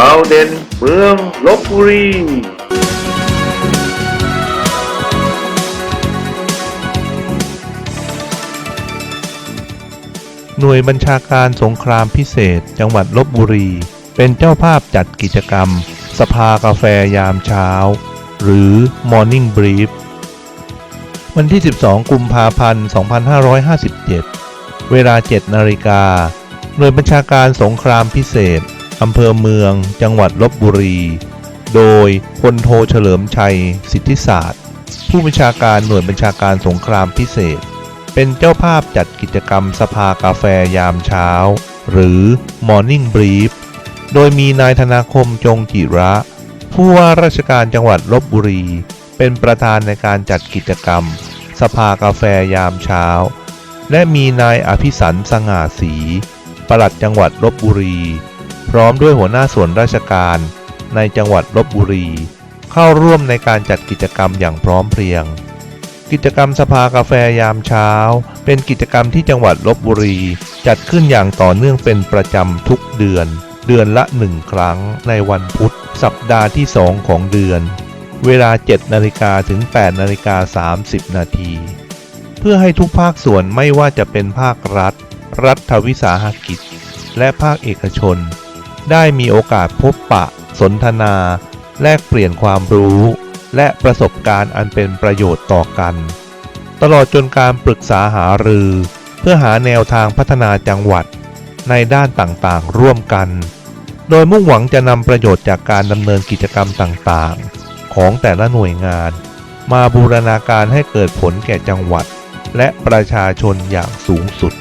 ข่าวเด่นเมืองลบบุรีหน่วยบัญชาการสงครามพิเศษ จังหวัดลบบุรี เป็นเจ้าภาพจัดกิจกรรม สภากาแฟยามเช้า หรือ Morning Brief วันที่ 12 กุมภาพันธ์ 2557 เวลา 7 นาฬิกา หน่วยบัญชาการสงครามพิเศษ อำเภอเมือง จังหวัดลบบุรี โดยพลโทเฉลิมชัย สิทธิศาสตร์ ผู้บัญชาการหน่วยบัญชาการสงครามพิเศษ เป็นเจ้าภาพจัดกิจกรรมสภากาแฟยามเช้า หรือ Morning Brief โดยมีนายธนาคมจงจิระ ผู้ว่าราชการจังหวัดลบบุรี เป็นประธานในการจัดกิจกรรม สภากาแฟยามเช้า และมีนายอภิสันสง่าศรีปลัดจังหวัดลบบุรี พร้อมด้วยหัวหน้าส่วนราชการในจังหวัดลบบุรี เข้าร่วมในการจัดกิจกรรมอย่างพร้อมเพรียง กิจกรรมสภากาแฟยามเช้า เป็นกิจกรรมที่จังหวัดลบบุรี จัดขึ้นอย่างต่อเนื่องเป็นประจำทุกเดือน เดือนละหนึ่งครั้งในวันพุธ สัปดาห์ที่2ของเดือน เวลา 7นาฬิกาถึง8นาฬิกา30 นาที เพื่อให้ทุกภาคส่วนไม่ว่าจะเป็นภาครัฐ รัฐวิสาหกิจ และภาคเอกชน ได้มีโอกาสพบปะ สนทนา แลกเปลี่ยนความรู้ และประสบการณ์อันเป็นประโยชน์ต่อกัน ตลอดจนการปรึกษาหารือ เพื่อหาแนวทางพัฒนาจังหวัด ในด้านต่างๆ ร่วมกัน โดยมุ่งหวังจะนำประโยชน์จากการดำเนินกิจกรรมต่างๆ ของแต่ละหน่วยงาน มาบูรณาการให้เกิดผลแก่จังหวัด และประชาชนอย่างสูงสุด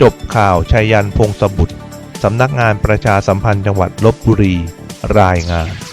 จบข่าวชัยยันพงศบุตร สำนักงานประชาสัมพันธ์จังหวัดลบบุรี รายงาน